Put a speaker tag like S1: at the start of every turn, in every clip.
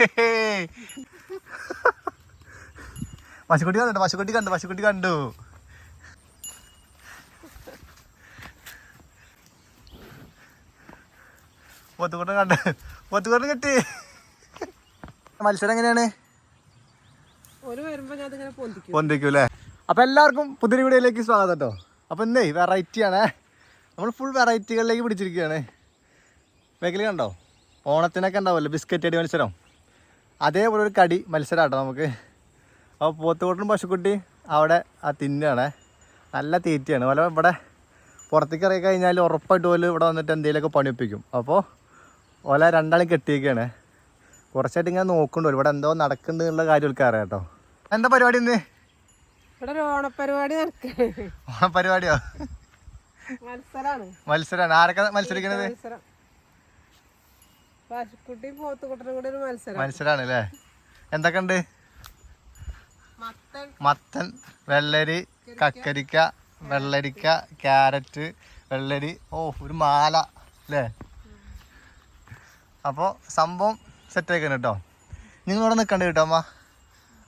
S1: പശുക്കുട്ടി കണ്ടു? പശുക്കുട്ടി കണ്ടു? പശുക്കുട്ടി കണ്ടു? പോത്തുകൂട്ടം കണ്ട്? പോത്തുകൂട്ടം കിട്ടി. മത്സരം എങ്ങനെയാണ്? പൊന്തിക്കൂലേ അപ്പൊ എല്ലാവർക്കും പുതിയ വീഡിയോയിലേക്ക് സ്വാഗതം കേട്ടോ. അപ്പൊ ഇന്നേ വെറൈറ്റി ആണേ. നമ്മൾ ഫുൾ വെറൈറ്റികളിലേക്ക് പിടിച്ചിരിക്കുകയാണ്. മേഖല കണ്ടോ? ഓണത്തിനൊക്കെ ഉണ്ടാവുമല്ലോ? ബിസ്ക്കറ്റ് അടി മത്സരം. അതേപോലെ ഒരു കടി മത്സരമാട്ടോ നമുക്ക്. അപ്പോൾ പോത്തുകൂട്ടും പശുക്കുട്ടി അവിടെ ആ തിന്നാണ്. നല്ല തീറ്റയാണ്. പോലെ ഇവിടെ പുറത്തേക്ക് ഇറങ്ങി കഴിഞ്ഞാൽ ഉറപ്പായിട്ട് പോലും ഇവിടെ വന്നിട്ട് എന്തെങ്കിലുമൊക്കെ പണിയൊപ്പിക്കും അപ്പോൾ ഓല രണ്ടാളും കെട്ടിയൊക്കെയാണ് കുറച്ചായിട്ട് ഇങ്ങനെ നോക്കണ്ടോ ഇവിടെ എന്തോ നടക്കുന്നുണ്ട് എന്നുള്ള കാര്യം അറിയാം കേട്ടോ. എന്താ പരിപാടി ഇന്ന്?
S2: ഇവിടെ ഒരു ഓണപ്പരിപാടി നടക്കണേ.
S1: പരിപാടിയോ
S2: മത്സരാണ്.
S1: മത്സരമാണ് ആരൊക്കെ മത്സരിക്കണത്?
S2: മത്സരം. പശുക്കുട്ടി പോത്തുകുട്ടനും കൂടി ഒരു മത്സരം.
S1: മത്സരമാണ് അല്ലേ എന്തൊക്കെ ഉണ്ട്
S2: മത്തൻ
S1: വെള്ളരി കക്കരിക്ക. വെള്ളരിക്ക ക്യാരറ്റ് വെള്ളരി. ഓ ഒരു മാല അല്ലേ? അപ്പോൾ സംഭവം സെറ്റ് ആക്കണം കേട്ടോ. നിങ്ങൾ ഇവിടെ നിൽക്കണ്ട കേട്ടോ അമ്മ.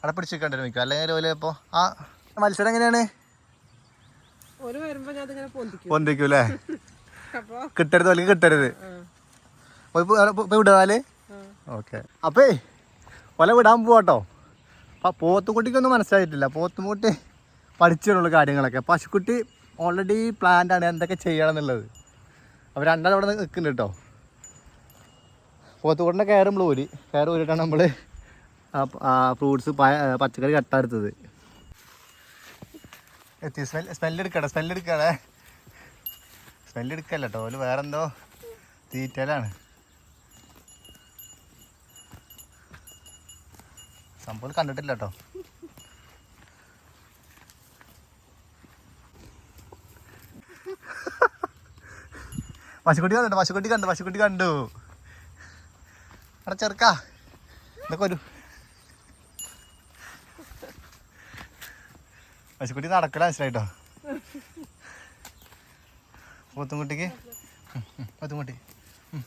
S1: അവിടെ പിടിച്ച് നിൽക്കേണ്ടി നിൽക്കും അല്ലെങ്കിൽ ഓല ഇപ്പോൾ ആ മത്സരം എങ്ങനെയാണ്?
S2: പൊന്തിക്കൂലേ
S1: കിട്ടരുത് അല്ലെങ്കിൽ കിട്ടരുത്. പോയി
S2: വിടാൽ
S1: ഓക്കെ. അപ്പേ ഒല വിടാൻ പോവാട്ടോ. അപ്പം പോത്തുംകുട്ടിക്കൊന്നും മനസ്സിലായിട്ടില്ല. പോത്തുംകുട്ടി പഠിച്ചിട്ടുള്ള കാര്യങ്ങളൊക്കെ. പശുക്കുട്ടി ഓൾറെഡി പ്ലാൻഡ് ആണ് എന്തൊക്കെ ചെയ്യണം എന്നുള്ളത് അപ്പോൾ രണ്ടാൾ അവിടെ നിൽക്കുന്നുണ്ട് കേട്ടോ പോത്തുകുട്ടിന്റെ കയറ് നമ്മൾ ഊരി. കയറ് ഊരിട്ടാണ് നമ്മൾ ഫ്രൂട്ട്സ് പച്ചക്കറി കട്ടെടുത്തത് എത്തി സ്മെൽ സ്മെല്ലെടുക്കട സ്മെല്ലെടുക്കടേ സ്മെല്ല് എടുക്കണേ സ്മെല്ല് എടുക്കല്ല കേട്ടോ ഓൽ വേറെന്തോ തീറ്റലാണ്. സംഭവം കണ്ടിട്ടില്ല കേട്ടോ പശുക്കുട്ടി കണ്ടു? പശുക്കുട്ടി കണ്ടു? പശുക്കുട്ടി കണ്ടു? അവിടെ ചെറുക്കാ ഇതൊക്കെ ഒരു പശുക്കുട്ടി നടക്കില്ല മനസ്സിലായിട്ടോ? പോത്തുംകുട്ടിക്ക്? ഉം,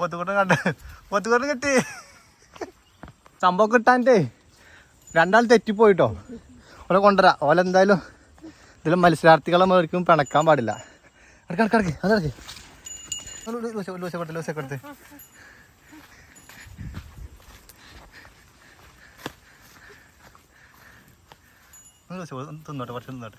S1: പോത്തുംകുട്ടി കണ്ട. പോത്തുകുട്ടൻ കിട്ടി. സംഭവം കിട്ടാന്റെ രണ്ടാൾ തെറ്റിപ്പോയിട്ടോ. ഓലെ കൊണ്ടുവരാ. ഓലെന്തായാലും ഇതിലും ഇതിൽ മത്സരാർത്ഥികളെ ഒരിക്കലും പിണക്കാൻ പാടില്ല. ഇടയ്ക്ക് ഇടയ്ക്ക് ഇടയ്ക്ക് അതിടയ്ക്ക് ലൂസ കൊടുത്ത് ലൂസ കൊടുത്ത്. ലൂസ തിന്നോട്ടെ കുറച്ച് തിന്നോട്ടെ.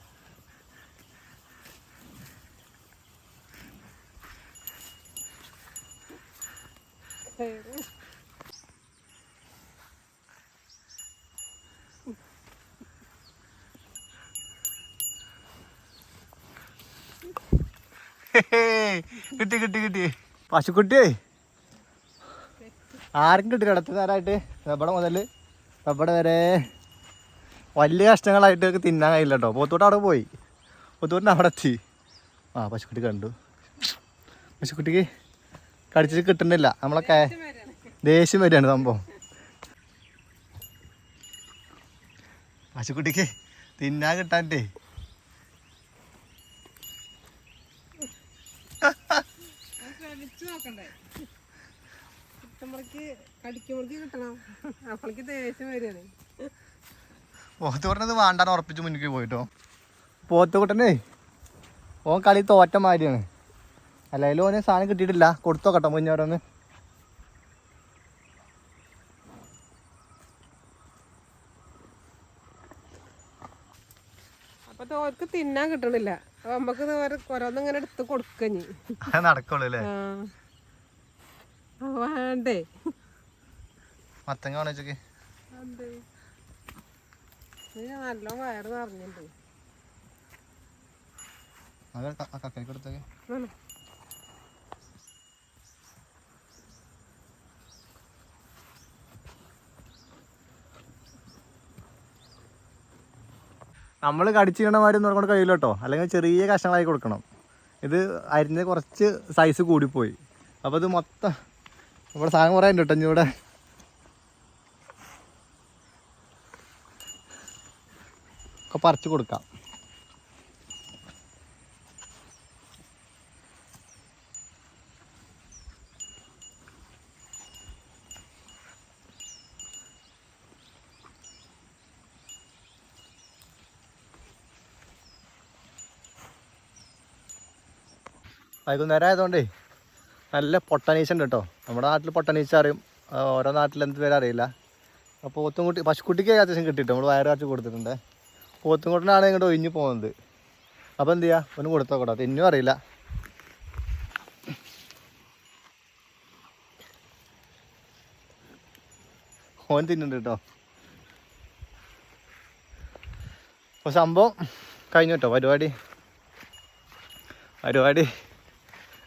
S1: കിട്ടി കിട്ടി കിട്ടി. പശുക്കുട്ടിയേ ആരും കിട്ടി കിടത്ത നേരമായിട്ട് റബ്ബടെ മുതൽ റബ്ബടെ വരെ. വലിയ കഷ്ടങ്ങളായിട്ട് തിന്നാൻ കഴിയില്ല കേട്ടോ. പോത്തോട്ട് അവിടെ പോയി. പോത്തോട്ടിന് അവിടെ എത്തി. ആ പശുക്കുട്ടി കണ്ടു. പശുക്കുട്ടിക്ക് കടിച്ചിട്ട് കിട്ടുന്നില്ല. നമ്മളൊക്കെ ദേഷ്യം വരികയാണ് സംഭവം. പശുക്കുട്ടിക്ക് തിന്നാൻ കിട്ടാന്റെ
S2: ശ്രമിച്ചു നോക്കണ്ടേ കിട്ടുമ്പോഴേക്ക് കടിക്കുമ്പോഴേക്ക് കിട്ടണം അപ്പോഴേക്ക് ദേഷ്യം വരികയാണ്
S1: പോത്ത് പറഞ്ഞത് വേണ്ടാന്ന് ഉറപ്പിച്ച് മുന്നിൽ പോയിട്ടോ. പോത്തുകുട്ടനെ ഓൻ കളി തോറ്റ മാതിരിയാണ്. അല്ലായാലും ഓന് സാധനം കിട്ടിയിട്ടില്ല. കൊടുത്തോ കേട്ടോ മുന്നേ
S2: അപ്പൊ തോർക്ക് തിന്നാൻ കിട്ടണില്ല. നമ്മക്ക് നമുക്ക് ഓരോന്നും ഇങ്ങനെ എടുത്ത് കൊടുക്കഞ്ഞി
S1: നടക്കുള്ളൂ അല്ലേ?
S2: വേണ്ടേ?
S1: മത്തങ്ങ
S2: നല്ല വയറ് നിറഞ്ഞിട്ടുണ്ട്.
S1: അത് കക്കരി നമ്മൾ കടിച്ചിടണ മാതിരി ഒന്നും കൊണ്ട് കഴിയില്ല കേട്ടോ. അല്ലെങ്കിൽ ചെറിയ കഷ്ണങ്ങളായി കൊടുക്കണം. ഇത് അരിഞ്ഞ് കുറച്ച് സൈസ് കൂടിപ്പോയി. അപ്പോൾ ഇത് മൊത്തം ഇവിടെ സാധനം കുറേ ഉണ്ട് കേട്ടോ ഇവിടെ. ഒക്കെ പറിച്ച് കൊടുക്കാം. വൈകുന്നേരം ആയതുകൊണ്ടേ നല്ല പൊട്ടനീച്ച ഉണ്ട് കേട്ടോ. നമ്മുടെ നാട്ടിൽ പൊട്ടനീച്ച അറിയും. ഓരോ നാട്ടിൽ എന്ത് പേര് അറിയില്ല. അപ്പോൾ പോത്തുംകുട്ടി പശുക്കുട്ടിക്ക് അത്യാവശ്യം കിട്ടിയിട്ട്. നമ്മൾ വയറ് കാച്ചു കൊടുത്തിട്ടുണ്ട്. പോത്തുംകുട്ടനാണ് ഇങ്ങോട്ട് ഒഴിഞ്ഞു പോകുന്നത്. അപ്പോൾ എന്ത് ചെയ്യുക ഒന്ന് കൊടുത്തോ കൂടാ തെന്നും അറിയില്ല. ഓൻ തിന്നുന്നുണ്ട് കേട്ടോ. അപ്പോൾ സംഭവം കഴിഞ്ഞു കേട്ടോ. പരിപാടി. പരിപാടി.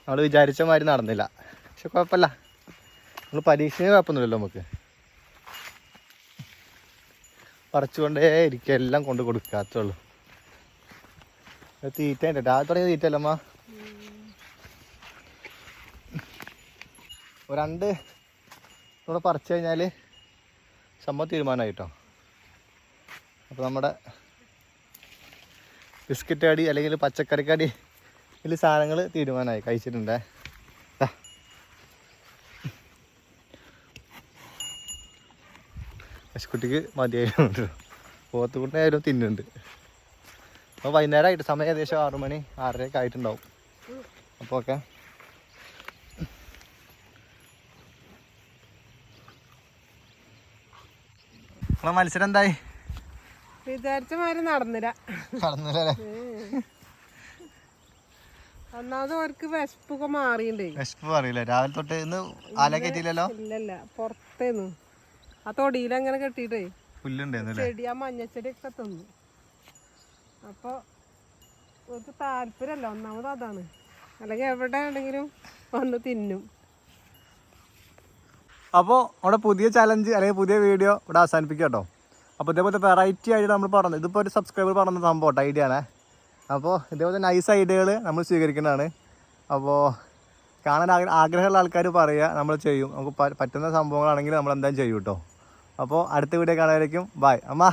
S1: നമ്മൾ വിചാരിച്ച മാതിരി നടന്നില്ല. പക്ഷെ കുഴപ്പമില്ല. നമ്മൾ പരീക്ഷയും കുഴപ്പമൊന്നുമില്ലല്ലോ നമുക്ക്. പറിച്ചുകൊണ്ടേ ഇരിക്കുക എല്ലാം കൊണ്ട് കൊടുക്കാത്തുള്ളൂ തീറ്റ ഉണ്ട് രാവിലെ തുടങ്ങിയ തീറ്റ അല്ലമ്മ രണ്ട് ഇവിടെ പറിച്ചു കഴിഞ്ഞാൽ സംഭവം തീരുമാനമായി കേട്ടോ അപ്പോൾ നമ്മുടെ ബിസ്ക്കറ്റ് കടി അല്ലെങ്കിൽ പച്ചക്കറി കടി ഇതിൽ സാധനങ്ങൾ തീരുമാനമായി. കഴിച്ചിട്ടുണ്ടേ. പശുക്കുട്ടിക്ക് മതിയായിരുന്നു പോത്തുകുട്ടിനായാലും തിന്നുണ്ട് അപ്പോൾ വൈകുന്നേരമായിട്ട് സമയം ഏകദേശം ആറു മണി ആറരയൊക്കെ ആയിട്ടുണ്ടാവും. അപ്പോൾ ഓക്കെ നമ്മളെ മത്സരം എന്തായി?
S2: വിചാരിച്ച മാതിരി നടന്നില്ല.
S1: കടന്നില്ലേ
S2: ഒന്നാമത് അവർക്ക് വിശപ്പൊക്കെ മാറിയിണ്ടേ.
S1: വിശപ്പ് പറയില്ല രാവിലെ തൊട്ട് ഇന്ന് ആല കയറ്റിയില്ലല്ലോ
S2: ഇല്ലല്ല പുറത്തേന്ന്. ആ തൊടിയിലങ്ങനെ കെട്ടിയിട്ടേ?
S1: പുല്ലുണ്ടായിരുന്നു അല്ലേ?
S2: ചെടി ആ മഞ്ഞച്ചെടിയൊക്കെ തിന്നു. അപ്പൊ ഒരു താല്പര്യമല്ല ഒന്നാമത് അതാണ്. അല്ലെങ്കിൽ എവിടെ ആണെങ്കിലും വന്ന് തിന്നും.
S1: അപ്പോൾ നമ്മുടെ പുതിയ ചലഞ്ച് അല്ലെങ്കിൽ പുതിയ വീഡിയോ ഇവിടെ അവസാനിപ്പിക്കാം കേട്ടോ. അപ്പോൾ ഇതേപോലത്തെ വെറൈറ്റി ആയിട്ട് നമ്മൾ പറഞ്ഞു ഇതിപ്പോൾ ഒരു സബ്സ്ക്രൈബർ പറഞ്ഞ സംഭവം ഐഡിയ ആണ്. അപ്പോൾ ഇതേപോലെ നൈസ് ഐഡിയകൾ നമ്മൾ സ്വീകരിക്കുന്നതാണ്. അപ്പോൾ കാണാൻ ആഗ്ര- ആഗ്രഹമുള്ള ആൾക്കാർ പറയുക നമ്മൾ ചെയ്യും. നമുക്ക് പറ്റുന്ന സംഭവങ്ങളാണെങ്കിൽ നമ്മൾ എന്തായാലും ചെയ്യും കേട്ടോ അപ്പോൾ അടുത്ത വീഡിയോ കാണാനായിരിക്കും ബായ് അമ്മ.